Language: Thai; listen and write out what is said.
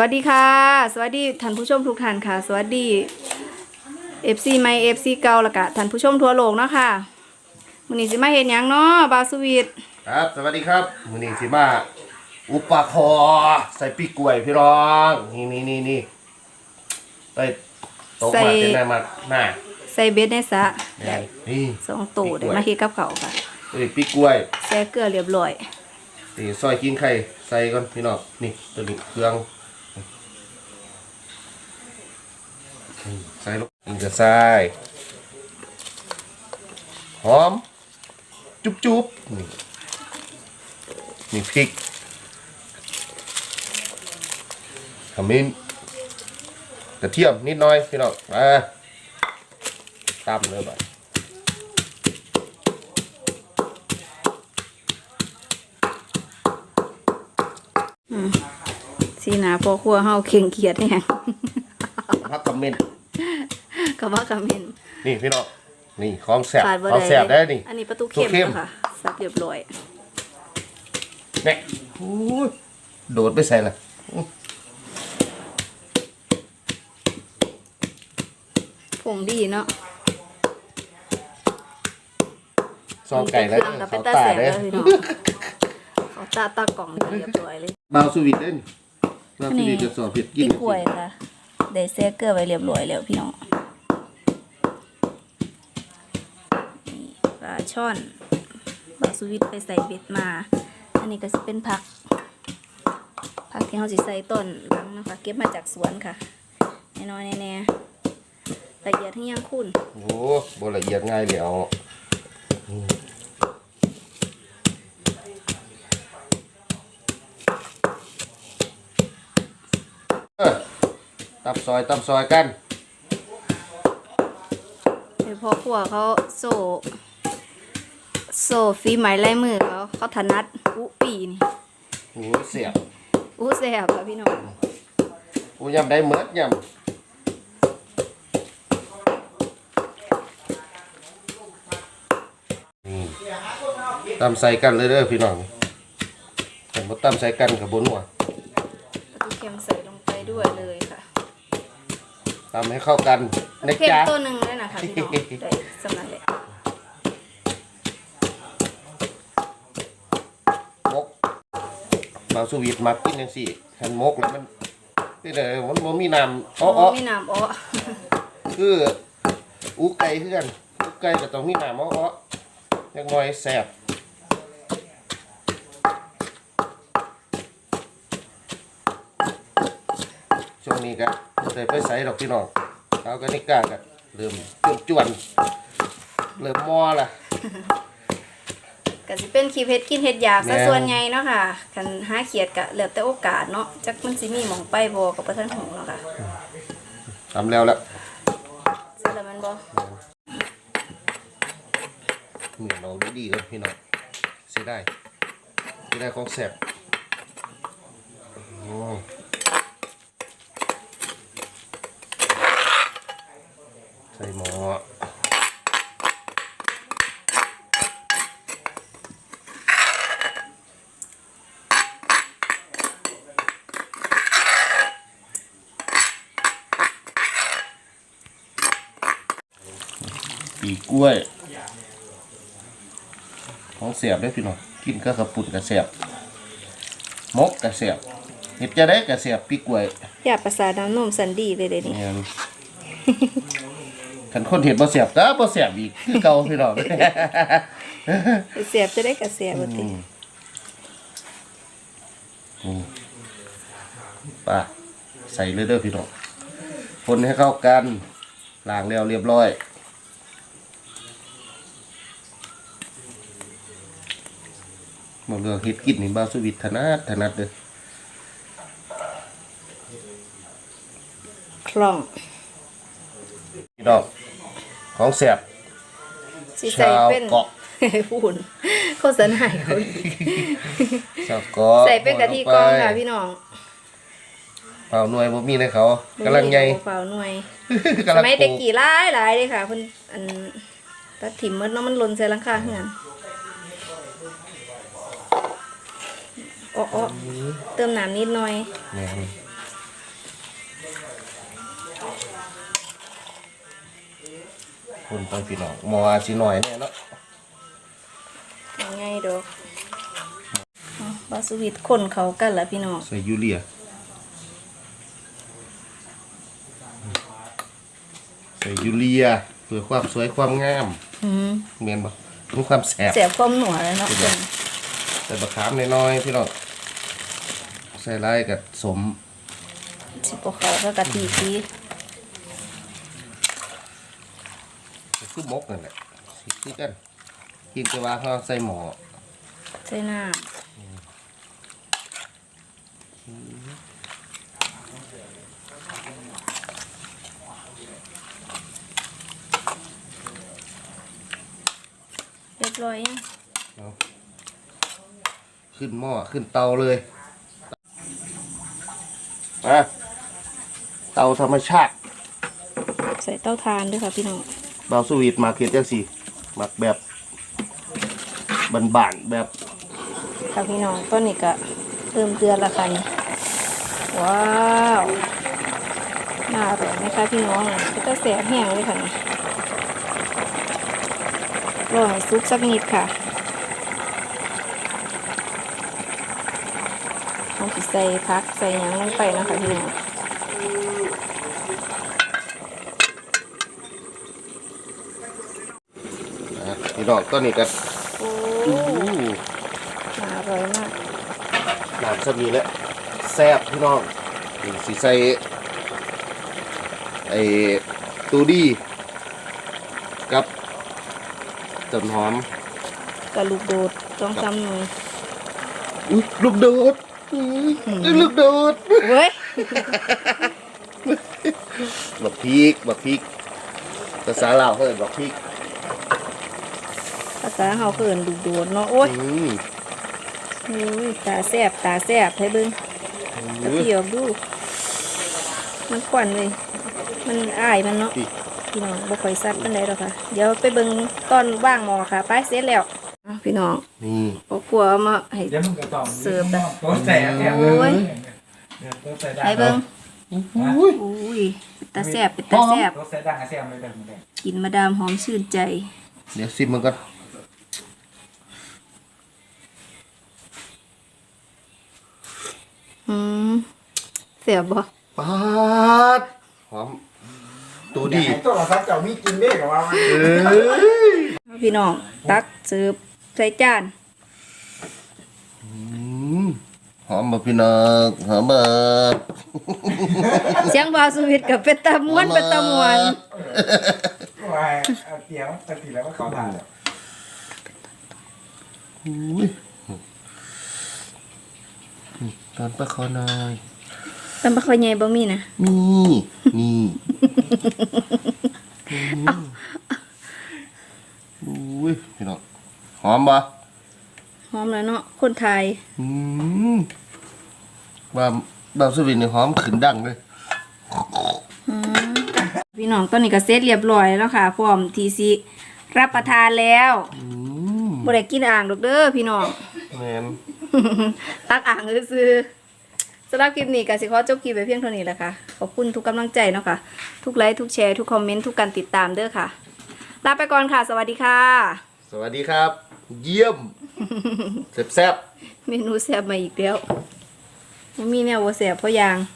วัสดีค่ะ สวัสดีท่านผู้ชมทุกท่านค่ะ สวัสดี FC ใหม่ FC เก่าและกะท่านผู้ชมทั่วโลกเนาะค่ะมื้อนี้สิมาเฮ็ดหยังเนาะบาวสวีทครับสวัสดีครับมือนี้สิมาอุปคอใส่ปีกล้วยพี่น้องนี่นี่นี่นี่ไปตกมาเป็นไงมาหน้าใส่เบ็ดในสระเนี่ยนี่สองตู้ได้มาเฮ็ดกับเขาวค่ะเอ้ยปีกล้วยแช่เกลือเรียบร้อยนี่ซอยกินไข่ใส่ก่อนพี่น้องนี่ตัวนี้เครื่อง ใส่ลงนี่จะใส่หอม จุ๊บจุ๊บนี่นี่พริกขมิ้นกระเทียมนิดหน่อยพี่น้องมาตำเลยบ่ะสีหน้าพ่อครัวเฮาเข่งเกียจแฮงพักคอมเมนต์ ก็ว่ากะเม่นนี่พี่น้องนี่ของแสบขาดบ่ของได้แสบได้นี่ อันนี้ประตูเข็มประตูเข็มค่ะสับเรียบร้อยเนี่ยโอ้ยโดดไปใส่ละผงดีเนาะซองไก่แล้วเครื่องกับเป็นเขาตาตาแสบได้แล้วพี่น้องเขาตาตากล่องเรียบร้อยเลยบาวสวีทเด้นบาวสวีทจะสอบเผ็ดกิพี่นกล้วยค่ะได้แซ่เกลือไว้เรียบร้อยแล้วพี่น้องนี่ปลา ช่อนบาสวิตไปใส่เบ็ดมา อันนี้ก็จะเป็นผัก ผักที่เราสิใส่ต้นหลังนะคะเก็บมาจากสวนค่ะน้อยๆแน่ๆละเอียดให้ยังคุณโอ้โหบละเอียดง่ายเลยเอาเออตับซอยตับซอยกันเดี๋ยวพ่อครัวเขาโซ่ โซ่ฝีไม้ลายมือเขาเขาถนัดอุปีนี่โอ้ยเสียบอุแซ่บค่ะพี่น้องโอ้ยำได้เมิดยำนี่ตำใส่กันเลยเด้อพี่น้องแต่บ่ตำใส่กันกับบนหัวปลาทูเค็มใส่ลงไปด้วยเลยค่ะทำให้เข้ากันนะเค็มจ๊ะ ตัวหนึ่งด้วยนะคะพี่น้องได้สำนักเลย มก บางสวีทมักกินจังซี่คันมกแล้วมันนี่เลยมันบ่มีน้ำอ้อโอ้มีน้ำอ้อๆคืออูไก่คือกันอูไก่ก็ต้องมีน้ำอ้อๆจักหน่อยแซ่บช่วงนี้ก็บ่ได้ไปใส่ดอกพี่น้องเอากันนี่กล้าก็เริ่มจวนๆเริ่มมอละ ก็สิเป็นคีเพชรกินเฮ็ดอยากซะแม่น ส่วนใหญ่เนาะค่ะคันหาเขียดก็แล้วแต่โอกาสเนาะจักมันสิมีหมองไปบ่กับประท่านหงเนาะค่ะทำแล้วละเสร็จแล้วแมันบ่เหมือนเราดีๆเลยพี่น้องเสียได้เสียได้ของแสบโอ้ใส่หมอ ปีกล้วยของเสียบได้อพี่น้องกินก็กระปุ่นกระเสียบมกกระเสียบเห็ดจะได้กระเสียบปีกล้วยอยากประสาทน้ำนมสันดีเลยเด้นี่เนี่ยขันคนเห็ดบ่เสียบก็บ่เสียบอีกคือเก่าพี่น้องเสียบจะได้กระเสียบบ่ติอืมอืมป่ะใส่เลยเด้อพี่น้องคนให้เข้ากันล้างแล้วเรียบร้อยหมด เรื่องเฮ็ดกินนี่บาวสวิตถนัดถนัดเด้อคล่องพี่น้องของแสบสิใส่เป็นชาวเกาะ พูนโฆษณาให้เขาอีกชาวเกาะใส่เป็นกะทิกรองค่ะพี่น้องเปล่าหน่วยบ่มีในเขากำลังใหญ่ เปล่าหน่วยกำลังสมัยปเด็ลูกกกี่หลายหลายเลยค่ะเพิ่นอันตัดถิ่มหมดเนาะมันหล่นใส่หลังคาเฮือน โอ้โอเติมน้ำนิดหน่อยแนคุณต้พี่น้องมออาชิหน่อยเนี่ยเนาะยังไงดอกอาบาสวิตคนเขากันละพี่น้องใส่ยูเรียใส่ยูเรียเพื่อความสวยความงามอืมเมียนบอกเพื่อความแสบแสบความหนัวเลยเนาะคุณ ใส่บะขามน้อยๆพี่น้อง ใส่ไรกับสมสิบกว่าเขาก็กะทิสีคือมกนั่นแหละสิคือกันกินแต่ว่าเขาใส่หมอใส่น้ำเรียบร้อยยังขึ้นหม้อขึ้นเตาเลย มาเตาธรรมชาติ ใส่เต้าทานด้วยค่ะพี่น้องเบาสวีทมาเก็ตจังสิหมักแบบบานๆแบบค่ะพี่น้องต้นนี้ก็เริ่มเตือนละค่ะนี่ว้าวน่าอร่อยไหมคะพี่น้องก็จะแสบแห้งเลยค่ะนี่รอให้ซุปสักนิดค่ะเอา สิใส่พักใส่หยังลงไปนะคะพี่น้องนะพี่น้องต้นนี้ก็โอ้อู้น่าอร่อยมากน้ำสมีแล้วแซ่บพี่น้องนี่สิใส่ไอ้ตูดี้กับต้นหอม กระลูกโดดต้องซ้ำหน่อยอุ๊ยลูกโดดอุ๊ย ลูกโดดเว้ยบักพริกบักพริกภาษาลาวเขาเรียกบักพริกภาษาเฮาเกินลูกโดดเนาะโอ้ยอืมอุ้ยตาแสบตาแสบให้เบิ่งตะอุ๊ยเกียบดู มันควันเลย มันอ้ายมันเนาะพี่พี่น้องบ่ค่อยซัดปานใดหรอกค่ะ เดี๋ยวไปเบิ่งตอนว่างหมอค่ะ ไปเสร็จแล้วอะ พี่น้องนี่พ่อครัวเอามาให้ เดี๋ยวมึงก็ต้องเสิร์ฟแบบโต๊ะแสบเนี่ยโอ้ย เดี๋ยวโต๊ะแสบได้ให้เบิ่งอุ้ยอุ้ยเป็นตาแสบเป็นตาแสบโต๊ะแสบได้หาแสบเลยแบบนี้กินมาดามหอมชื่นใจเดี๋ยวซิมมันก็อืมเสียบบ่ปาดหอมตูดีดี้ตัวเราซัดเจ้ามีกินได้กับว่ามันเอ้ยพี่น้องตักเสิร์ฟ ใส่จานอืมหอมบ่พี่น้องหอมบ่เสียงบาวสวิตกับเป็ดตะม้วนเป็ดตะมวนว่าเอาเตี๋ยวปกติแล้วก็เขาทานเลยอุ้ยตอนปลาคอหน่อยตำบะคอยใหญ่บ่มีนะนี่นี่อุ้ยพี่น้องห อมบ่หอมแล้วเนาะคนไทยอืมว่าบางสวินนี่หอมขึ้นดังเลยพี่น้องตอนนี้ก็เสร็จเรียบร้อยแล้วค่ะ พร้อมทีสิรับประทานแล้วอืมบ่ได้กินอ่างดอกเด้อพี่น้อง แมนตักอ่างซื้อๆสำหรับคลิปนี้ก็สิขอจบคลิปไปเพียงเท่านี้แหละค่ะ ขอบคุณทุกกำลังใจเนาะค่ะ ทุกไลค์ ทุกแชร์ ทุกคอมเมนต์ ทุกการติดตามเด้อค่ะ ลาไปก่อนค่ะ สวัสดีค่ะส วัสดีครับ เยี่ยมแซ่บๆ เมนูแซ่บมาอีกแล้วยังมีแนวบ่แซ่บเพราะยางอ